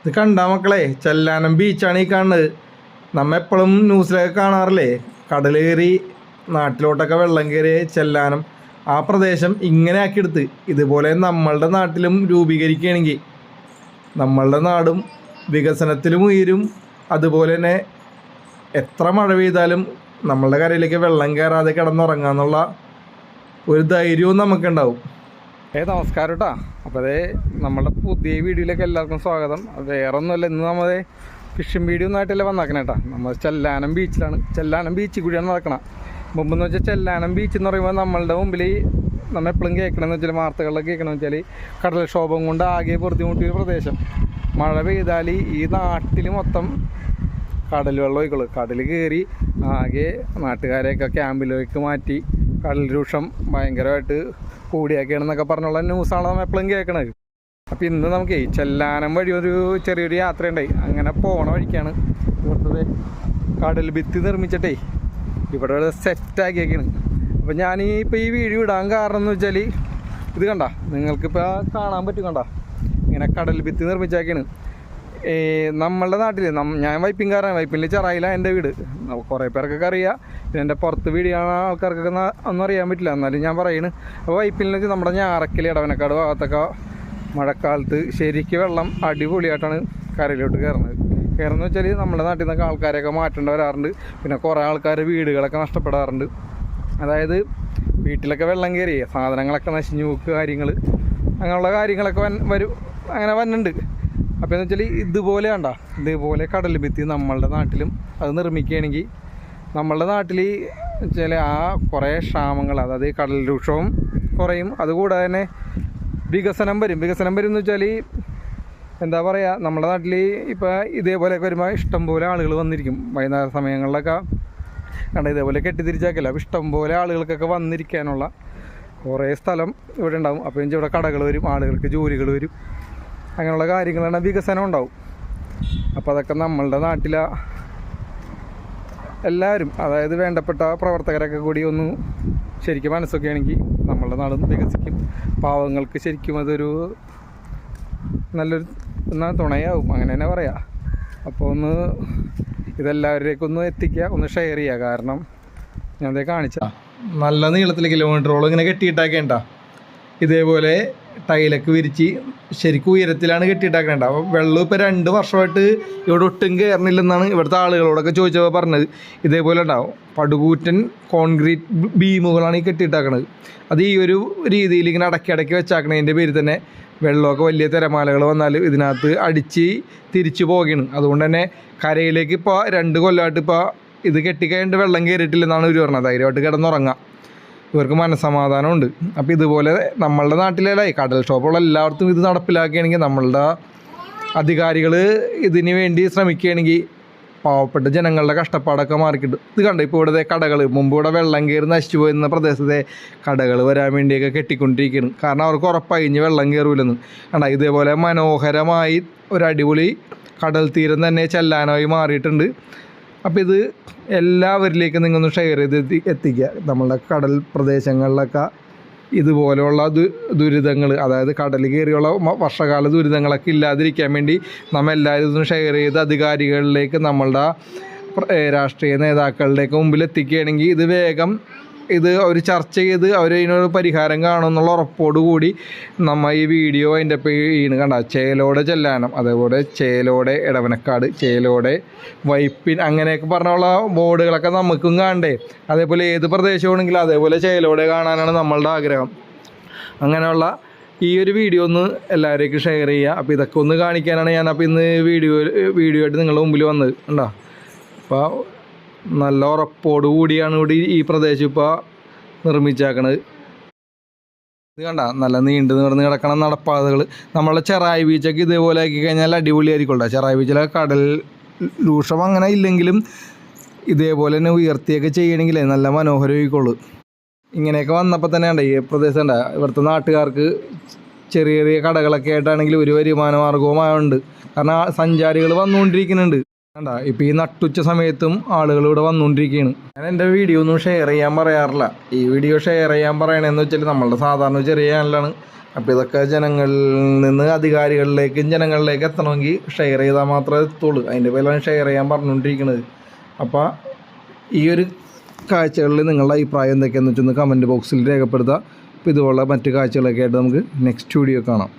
ഇത് കണ്ടാ മക്കളെ ചെല്ലാനം ബീച്ചാണ് ഈ കാണുന്നത്. നമ്മ എപ്പോഴും ന്യൂസിലൊക്കെ കാണാറില്ലേ? കടൽ കയറി നാട്ടിലോട്ടൊക്കെ വെള്ളം കയറി ചെല്ലാനം. ആ പ്രദേശം ഇങ്ങനെ ആക്കിയെടുത്ത് ഇതുപോലെ നമ്മളുടെ നാട്ടിലും രൂപീകരിക്കുകയാണെങ്കിൽ നമ്മളുടെ നാടും വികസനത്തിലും ഉയരും. അതുപോലെ തന്നെ എത്ര മഴ പെയ്താലും നമ്മളുടെ കരയിലേക്ക് വെള്ളം കയറാതെ കിടന്നുറങ്ങാന്നുള്ള ഒരു ധൈര്യവും നമുക്കുണ്ടാവും. ഏ നമസ്കാരം കേട്ടോ അപ്പോൾ അതേ നമ്മുടെ പുതിയ വീഡിയോയിലേക്ക് എല്ലാവർക്കും സ്വാഗതം. വേറെ ഒന്നുമല്ല ഇന്ന് നമ്മൾ ഫിഷിംഗ് വീഡിയോ ഒന്നായിട്ടല്ലേ വന്നാക്കണേ കേട്ടോ നമ്മൾ ചെല്ലാനം ബീച്ചിലാണ് ചെല്ലാനം ബീച്ചിൽ കൂടിയാണ് നടക്കണം. മുമ്പെന്ന് വെച്ചാൽ ചെല്ലാനം ബീച്ച് എന്ന് പറയുമ്പോൾ നമ്മളുടെ മുമ്പിൽ നമ്മൾ എപ്പോഴും കേൾക്കണമെന്ന് വെച്ചാൽ വാർത്തകളിലൊക്കെ കേൾക്കണമെന്ന് വെച്ചാൽ കടൽക്ഷോഭം കൊണ്ട് ആകെ ബുദ്ധിമുട്ടിയൊരു പ്രദേശം. മഴ പെയ്താൽ ഈ നാട്ടിൽ മൊത്തം കടൽ വെള്ളം ഒഴിക്കുള്ളൂ കടൽ കയറി ആകെ നാട്ടുകാരെയൊക്കെ ക്യാമ്പിലേക്ക് മാറ്റി കടൽ രൂക്ഷം ഭയങ്കരമായിട്ട് കൂടിയാക്കിയാണെന്നൊക്കെ പറഞ്ഞുള്ള ന്യൂസാണ് നമ്മൾ എപ്പോഴും കേൾക്കണത്. അപ്പോൾ ഇന്ന് നമുക്ക് ചെല്ലാനം വഴി ഒരു ചെറിയൊരു യാത്ര ഉണ്ടായി അങ്ങനെ പോണ വഴിക്കാണ് ഇവിടുത്തെ കടൽ ഭിത്തി നിർമ്മിച്ചിട്ടേ ഇവിടെ സെറ്റാക്കിയേക്കാണ് അപ്പോൾ ഞാൻ ഈ ഇപ്പോൾ ഈ വീഡിയോ ഇടാൻ കാരണം എന്ന് വെച്ചാൽ ഇത് കണ്ട നിങ്ങൾക്കിപ്പോൾ കാണാൻ പറ്റും കണ്ട? ഇങ്ങനെ കടൽ ഭിത്തി നിർമ്മിച്ചാക്കിയാണ്. നമ്മളുടെ നാട്ടിൽ ഞാൻ വൈപ്പിൻകാരാണ്. വൈപ്പിനിൽ ചെറായില എന്റെ വീട്. കുറേ പേർക്കൊക്കെ അറിയാം. പിന്നെ എന്റെ പുറത്ത് വീടിയാണ് ആൾക്കാർക്കൊക്കെ ഒന്നും അറിയാൻ പറ്റില്ല. എന്നാലും ഞാൻ പറയുന്നത് അപ്പോൾ വൈപ്പിനിൽ വെച്ച് നമ്മുടെ ഞാറക്കൽ ഇടവനക്കാട് ഭാഗത്തൊക്കെ മഴക്കാലത്ത് ശരിക്ക് വെള്ളം അടിപൊളിയായിട്ടാണ് കരയിലോട്ട് കയറുന്നത് കയറുന്നത് വെച്ചാൽ നമ്മുടെ നാട്ടിൽ നിന്നൊക്കെ ആൾക്കാരെയൊക്കെ മാറ്റേണ്ടി വരാറുണ്ട്. പിന്നെ കുറേ ആൾക്കാർ വീടുകളൊക്കെ നഷ്ടപ്പെടാറുണ്ട്. അതായത് വീട്ടിലൊക്കെ വെള്ളം കയറി സാധനങ്ങളൊക്കെ നശിഞ്ഞു പോക്ക് കാര്യങ്ങൾ അങ്ങനെയുള്ള കാര്യങ്ങളൊക്കെ വൻ വരും. അങ്ങനെ വന്നുണ്ട്. അപ്പോൾ എന്ന് വെച്ചാൽ ഇതുപോലെ കണ്ട ഇതുപോലെ കടൽ ഭിത്തി നമ്മളുടെ നാട്ടിലും അത് നിർമ്മിക്കുകയാണെങ്കിൽ നമ്മളുടെ നാട്ടിൽ ചില ആ കുറേ ക്ഷാമങ്ങൾ അതായത് കടൽ രൂക്ഷവും കുറയും. അതുകൂടാതെ തന്നെ വികസനം വരും. വികസനം വരും എന്ന് വെച്ചാൽ എന്താ പറയുക നമ്മുടെ നാട്ടിൽ ഇപ്പോൾ ഇതേപോലെയൊക്കെ വരുമ്പോൾ ഇഷ്ടംപോലെ ആളുകൾ വന്നിരിക്കും. വൈകുന്നേര സമയങ്ങളിലൊക്കെ കണ്ട ഇതേപോലെ കെട്ടിത്തിരിച്ചാക്കില്ല അപ്പോൾ ഇഷ്ടംപോലെ ആളുകൾക്കൊക്കെ വന്നിരിക്കാനുള്ള കുറേ സ്ഥലം ഇവിടെ ഉണ്ടാവും. അപ്പോൾ ഇവിടെ കടകൾ വരും ആളുകൾക്ക് ജോലികൾ വരും. അങ്ങനെയുള്ള കാര്യങ്ങളാണ് വികസനം ഉണ്ടാവും. അപ്പോൾ അതൊക്കെ നമ്മളുടെ നാട്ടിലെ. എല്ലാവരും അതായത് വേണ്ടപ്പെട്ട പ്രവർത്തകരൊക്കെ കൂടി ഒന്ന് ശരിക്കും മനസ്സൊക്കെ ആണെങ്കിൽ നമ്മളുടെ നാടും വികസിക്കും. പാവങ്ങൾക്ക് ശരിക്കും അതൊരു നല്ലൊരു എന്നാ തുണയാവും അങ്ങനെ തന്നെ പറയാം. അപ്പോൾ ഒന്ന് ഇതെല്ലാവരിലേക്കും ഒന്ന് എത്തിക്കുക ഒന്ന് ഷെയർ ചെയ്യുക. കാരണം ഞാൻ കാണിച്ച നല്ല നീളത്തിൽ കിലോമീറ്ററോളം ഇങ്ങനെ കെട്ടിയിട്ടാക്കേണ്ട ഇതേപോലെ ടൈലൊക്കെ വിരിച്ച് ശരിക്കും ഉയരത്തിലാണ് കെട്ടിയിട്ടാക്കേണ്ട അപ്പോൾ വെള്ളം ഇപ്പോൾ രണ്ട് വർഷമായിട്ട് ഇവിടെ ഒട്ടും കയറണില്ലെന്നാണ് ഇവിടുത്തെ ആളുകളോടൊക്കെ ചോദിച്ചപ്പോൾ പറഞ്ഞത്. ഇതേപോലെ ഉണ്ടാവും. പടുകൂറ്റൻ കോൺക്രീറ്റ് ബീമുകളാണ് ഈ കെട്ടിയിട്ടാക്കണത്. അത് ഈ ഒരു രീതിയിൽ ഇങ്ങനെ അടക്കി അടക്കി വെച്ചാക്കണതിന്റെ പേരിൽ തന്നെ വെള്ളമൊക്കെ വലിയ തിരമാലകൾ വന്നാൽ ഇതിനകത്ത് അടിച്ച് തിരിച്ചു പോകുകയാണ് അതുകൊണ്ട് തന്നെ കരയിലേക്ക് ഇപ്പോൾ രണ്ട് കൊല്ലമായിട്ട് ഇപ്പോൾ ഇത് കെട്ടിക്കഴിഞ്ഞിട്ട് വെള്ളം കയറിയിട്ടില്ലെന്നാണ് ഇവർ പറഞ്ഞത്. ധൈര്യമായിട്ട് കിടന്നുറങ്ങാം. ഇവർക്ക് മനസ്സമാധാനമുണ്ട്. അപ്പോൾ ഇതുപോലെ നമ്മളുടെ നാട്ടിലല്ലേ ഷോപ്പുള്ള എല്ലായിടത്തും ഇത് നടപ്പിലാക്കുകയാണെങ്കിൽ നമ്മളുടെ അധികാരികൾ ഇതിന് വേണ്ടി ശ്രമിക്കുകയാണെങ്കിൽ പാവപ്പെട്ട ജനങ്ങളുടെ കഷ്ടപ്പാടൊക്കെ മാറിക്കിട്ടും. ഇത് കണ്ടു ഇപ്പോൾ ഇവിടുത്തെ കടകൾ മുമ്പ് ഇവിടെ വെള്ളം കയറി നശിച്ചു പോയിരുന്ന പ്രദേശത്തെ കടകൾ വരാൻ വേണ്ടിയൊക്കെ കെട്ടിക്കൊണ്ടിരിക്കുകയാണ്. കാരണം അവർക്ക് ഉറപ്പായി വെള്ളം കയറൂലെന്ന്. കണ്ട ഇതേപോലെ മനോഹരമായി ഒരു കടൽ തീരം തന്നെ ചെല്ലാനായി മാറിയിട്ടുണ്ട്. അപ്പോൾ ഇത് എല്ലാവരിലേക്കും നിങ്ങളൊന്ന് ഷെയർ ചെയ്ത് എത്തി എത്തിക്കുക. നമ്മളുടെ കടൽ പ്രദേശങ്ങളിലൊക്കെ ഇതുപോലെയുള്ള ദു ദുരിതങ്ങൾ അതായത് കടൽ കയറിയുള്ള വർഷകാല ദുരിതങ്ങളൊക്കെ ഇല്ലാതിരിക്കാൻ വേണ്ടി നമ്മൾ എല്ലാവരും ഷെയർ ചെയ്ത് അധികാരികളിലേക്ക് നമ്മളുടെ രാഷ്ട്രീയ നേതാക്കളുടെയൊക്കെ മുമ്പിൽ എത്തിക്കുകയാണെങ്കിൽ ഇത് വേഗം ഇത് അവർ ചർച്ച ചെയ്ത് അവർ അതിനൊരു പരിഹാരം കാണുമെന്നുള്ള ഉറപ്പോടുകൂടി നമ്മൾ ഈ വീഡിയോ അതിന്റെ ഈണ് കണ്ട ചേലോടെ ചെല്ലാനം അതേപോലെ ചേലോടെ ഇടവനക്കാട് ചേലോടെ വൈപ്പിൻ അങ്ങനെയൊക്കെ പറഞ്ഞുള്ള ബോർഡുകളൊക്കെ നമുക്കും കാണണ്ടേ. അതേപോലെ ഏത് പ്രദേശമാണെങ്കിലും അതേപോലെ ചേലോടെ കാണാനാണ് നമ്മളുടെ ആഗ്രഹം. അങ്ങനെയുള്ള ഈ ഒരു വീഡിയോ ഒന്ന് എല്ലാവരേക്കും ഷെയർ ചെയ്യുക. അപ്പോൾ ഇതൊക്കെ ഒന്ന് കാണിക്കാനാണ് ഞാൻ അപ്പോൾ ഇന്ന് വീഡിയോ വീഡിയോ ആയിട്ട് നിങ്ങളുടെ മുമ്പിൽ വന്നത്. ഉണ്ടോ അപ്പോൾ നല്ല ഉറപ്പോട് കൂടിയാണ് ഇവിടെ ഈ പ്രദേശം ഇപ്പോൾ നിർമ്മിച്ചേക്കണത്. ഇത് കണ്ട നല്ല നീണ്ടു നിവർന്ന് കിടക്കണ നടപ്പാതകൾ നമ്മളെ ചെറായി ബീച്ചൊക്കെ ഇതേപോലെ ആക്കി കഴിഞ്ഞാൽ അടിപൊളിയായിരിക്കും ചെറായി ബീച്ചിലെ കടൽ രൂക്ഷം അങ്ങനെ ഇല്ലെങ്കിലും ഇതേപോലെ തന്നെ ഉയർത്തിയൊക്കെ ചെയ്യണമെങ്കിൽ നല്ല മനോഹരമായിക്കോളൂ. ഇങ്ങനെയൊക്കെ വന്നപ്പോൾ തന്നെ ഉണ്ട് ഈ പ്രദേശം ഉണ്ട് ഇവിടുത്തെ നാട്ടുകാർക്ക് ചെറിയ ചെറിയ കടകളൊക്കെ ആയിട്ടാണെങ്കിൽ ഒരു വരുമാന മാർഗവുമായുണ്ട് കാരണം സഞ്ചാരികൾ വന്നുകൊണ്ടിരിക്കുന്നുണ്ട്. കണ്ട ഇപ്പം ഈ നട്ടുച്ച സമയത്തും ആളുകൾ ഇവിടെ വന്നുകൊണ്ടിരിക്കുകയാണ് ഞാൻ എന്റെ വീഡിയോ ഒന്നും ഷെയർ ചെയ്യാൻ പറയാറില്ല. ഈ വീഡിയോ ഷെയർ ചെയ്യാൻ പറയണതെന്ന് വെച്ചാൽ നമ്മളുടെ സാധാരണ ചെറിയ ചാനലാണ് അപ്പോൾ ഇതൊക്കെ ജനങ്ങളിൽ നിന്ന് അധികാരികളിലേക്കും ജനങ്ങളിലേക്ക് എത്തണമെങ്കിൽ ഷെയർ ചെയ്താൽ മാത്രമേ എത്തുള്ളൂ. അതിന്റെ പേരിലാണ് ഷെയർ ചെയ്യാൻ പറഞ്ഞുകൊണ്ടിരിക്കുന്നത് അപ്പോൾ ഈ ഒരു കാഴ്ചകളിൽ നിങ്ങളുടെ അഭിപ്രായം എന്തൊക്കെയാണെന്ന് വെച്ചൊന്ന് കമന്റ് ബോക്സിൽ രേഖപ്പെടുത്തുക അപ്പോൾ ഇതുപോലുള്ള മറ്റു കാഴ്ചകളൊക്കെ ആയിട്ട് നമുക്ക് നെക്സ്റ്റ് വീഡിയോ കാണാം.